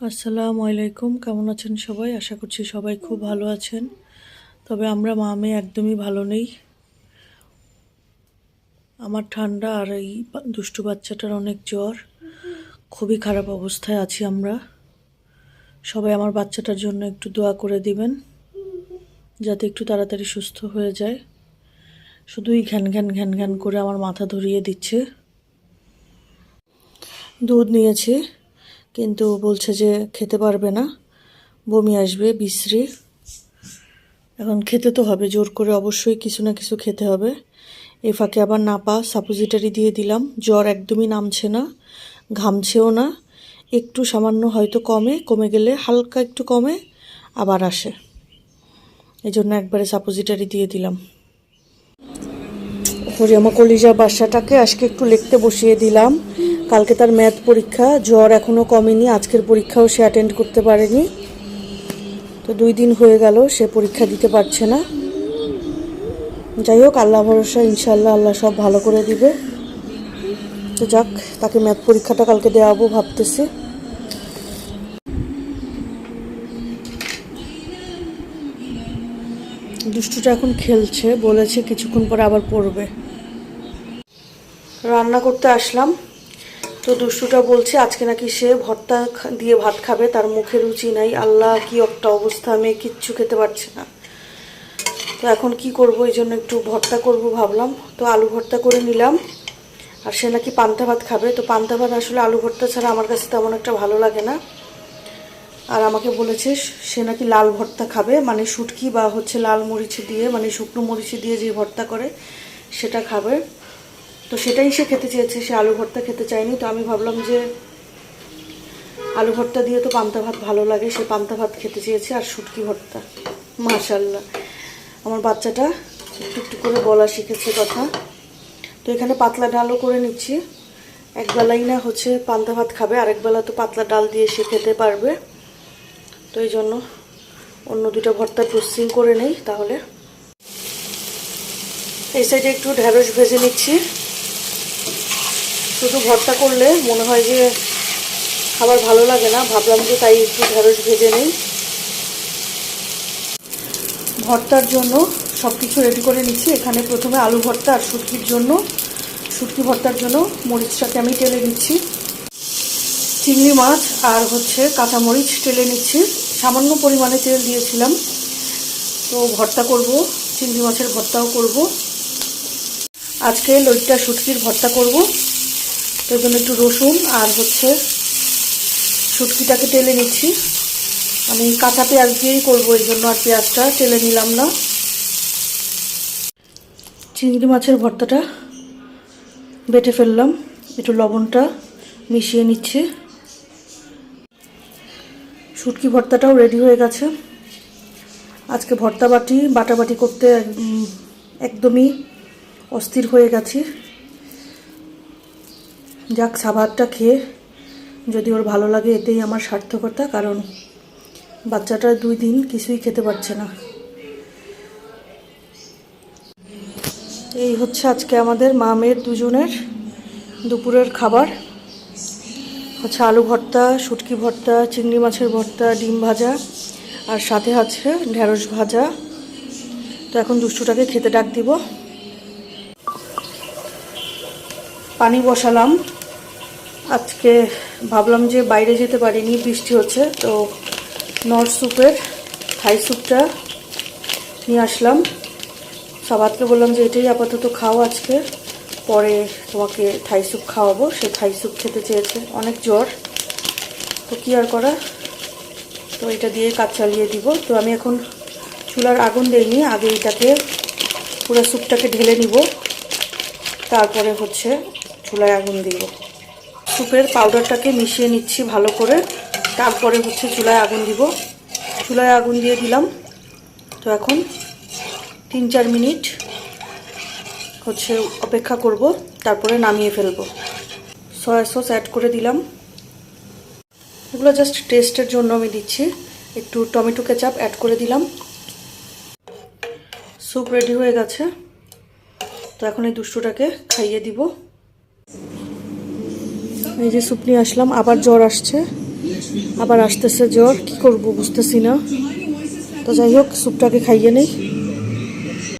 আসসালামু আলাইকুম। কেমন আছেন সবাই? আশা করছি সবাই খুব ভালো আছেন। তবে আমরা মা, মেয়ে একদমই ভালো নেই। আমার ঠান্ডা আর এই দুষ্টু বাচ্চাটার অনেক জ্বর। খুবই খারাপ অবস্থায় আছি আমরা। সবাই আমার বাচ্চাটার জন্য একটু দোয়া করে দিবেন, যাতে একটু তাড়াতাড়ি সুস্থ হয়ে যায়। শুধুই ঘ্যান ঘ্যান ঘ্যান ঘ্যান করে আমার মাথা ধরিয়ে দিচ্ছে। দুধ নিয়েছি। কিন্তু বলছে যে খেতে পারবে না। বমি আসবে, বিশ্রী। এখন খেতে তো হবে, জোর করে অবশ্যই কিছু না কিছু খেতে হবে। এ ফাঁকে আবার নাপা সাপোজিটারি দিয়ে দিলাম। জ্বর একদমই নামছে না, ঘামছেও না। একটু সামান্য হয়তো কমে কমে গেলে হালকা একটু কমে আবার আসে। এই জন্য একবারে সাপোজিটারি দিয়ে দিলাম। হরিয়ামা কলিজা বাসাটাকে আজকে একটু লিখতে বসিয়ে দিলাম। কালকে তার ম্যাথ পরীক্ষা। জ্বর এখনও কমেনি, আজকের পরীক্ষাও সে অ্যাটেন্ড করতে পারেনি। তো দুই দিন হয়ে গেল, সে পরীক্ষা দিতে পারছে না। যাই হোক, আল্লাহ ভরসা ইনশাল্লাহ আল্লাহ সব ভালো করে দিবে। তো যাক, তাকে ম্যাথ পরীক্ষাটা কালকে দেওয়াবো ভাবতেছি। দুষ্টুটা এখন খেলছে, বলেছে কিছুক্ষণ পরে আবার পড়বে। রান্না করতে আসলাম। তো দুষ্টুটা বলছে, আজকে নাকি সে ভর্তা দিয়ে ভাত খাবে, তার মুখে রুচি নাই। আল্লাহ, কি একটা অবস্থা আমি কিচ্ছু খেতে পারছি না। তো এখন কি করব? এই জন্য একটু ভর্তা করব ভাবলাম। তো আলু ভর্তা করে নিলাম। আর সে নাকি পান্তা ভাত খাবে। তো পান্তা ভাত আসলে আলু ভর্তা ছাড়া আমার কাছে তেমন একটা ভালো লাগে না। আর আমাকে বলেছে, সে নাকি লাল ভর্তা খাবে মানে শুটকি বা হচ্ছে লাল মরিচ দিয়ে মানে শুকনো মরিচ দিয়ে যে ভর্তা করে, সেটা খাবে। তো সেটাই সে খেতে চেয়েছে, সে আলু ভর্তা খেতে চায়নি, তো আমি ভাবলাম যে আলু ভর্তা দিয়ে তো পান্তা ভাত ভালো লাগে, সে পান্তা ভাত খেতে চেয়েছে আর শুটকি ভর্তা মাশাল্লাহ আমার বাচ্চাটা একটু একটু করে বলা শিখেছে কথা। তো এখানে পাতলা ডালও করে নিচ্ছি একবেলাই না হচ্ছে পান্তা ভাত খাবে আরেকবেলা তো পাতলা ডাল দিয়ে সে খেতে পারবে। তো এই জন্য অন্য দুটো ভর্তা প্রসেসিং করে নেই তাহলে। এই সাইডে একটু ঢেঁড়স ভেজে নিচ্ছি। শুধু ভর্তা করলে মনে হয় যে খাবার ভালো লাগে না। ভাবলাম যে তাই একটু ঢেঁড়স ভেজে নেই। ভর্তার জন্য সব কিছু রেডি করে নিচ্ছি। এখানে প্রথমে আলু ভর্তা আর শুটকির জন্য। শুটকি ভর্তার জন্য মরিচটাকে আমি টেলে নিচ্ছি। চিংড়ি মাছ আর হচ্ছে কাঁচামরিচ টেলে নিচ্ছি। সামান্য পরিমাণে তেল দিয়েছিলাম। তো ভর্তা করব, চিংড়ি মাছের ভর্তাও করব। আজকে লইট্টা শুটকির ভর্তা করব। তার জন্য একটু রসুন আর হচ্ছে শুটকিটাকে টেলে নিচ্ছি। আমি কাঁচা পেঁয়াজ দিয়েই করব, এর জন্য আর পেঁয়াজটা টেলে নিলাম না। চিংড়ি মাছের ভর্তাটা বেটে ফেললাম, একটু লবণটা মিশিয়ে নিচ্ছি। শুটকি ভর্তাটাও রেডি হয়ে গেছে। আজকে ভর্তা বাটি বাটাবাটি করতে একদমই অস্থির হয়ে গেছি। যাক সাবারটা খেয়ে যদি ওর ভালো লাগে এতেই আমার সার্থকতা, কারণ বাচ্চাটা দুই দিন কিছুই খেতে পারছে না। এই হচ্ছে আজকে আমাদের মা মেয়ের দুজনের দুপুরের খাবার। হচ্ছে আলু ভর্তা, শুটকি ভর্তা, চিংড়ি মাছের ভর্তা, ডিম ভাজা, আর সাথে আছে ঢেঁড়স ভাজা। তো এখন দুষ্টুটাকে খেতে ডাক দিব। পানি বসালাম। আজকে ভাবলাম যে বাইরে যেতে পারিনি, বৃষ্টি হচ্ছে, তো নর্থ স্যুপের থাই স্যুপটা নিয়ে আসলাম। সাবাতকে বললাম যে এটাই আপাতত খাও আজকে, পরে তোমাকে থাই স্যুপ খাওয়াবো, সে থাই স্যুপ খেতে চেয়েছে, অনেক জ্বর। তো কী আর করা? তো এটা দিয়ে কাজ চালিয়ে দিব। তো আমি এখন চুলার আগুন দেইনি, আগে এটাকে পুরো স্যুপটাকে ঢেলে নিব, তারপরে হচ্ছে চুলায় আগুন দিব। স্যুপের পাউডারটাকে মিশিয়ে নিচ্ছি ভালো করে। তারপরে হচ্ছে চুলায় আগুন দিব। চুলায় আগুন দিয়ে দিলাম। তো এখন তিন চার মিনিট হচ্ছে অপেক্ষা করব, তারপরে নামিয়ে ফেলব। সয়া সস অ্যাড করে দিলাম। এগুলো জাস্ট টেস্টের জন্য আমি দিচ্ছি। একটু টমেটো কেচাপ অ্যাড করে দিলাম। স্যুপ রেডি হয়ে গেছে। তো এখন এই দুষ্টুটাকে খাইয়ে দিব। এই যে স্যুপ নিয়ে আসলাম। আবার জ্বর আসছে। আবার আসতেছে জ্বর। কি করব, বুঝতেছি না। তো যাই হোক স্যুপটাকে খাইয়ে নেই।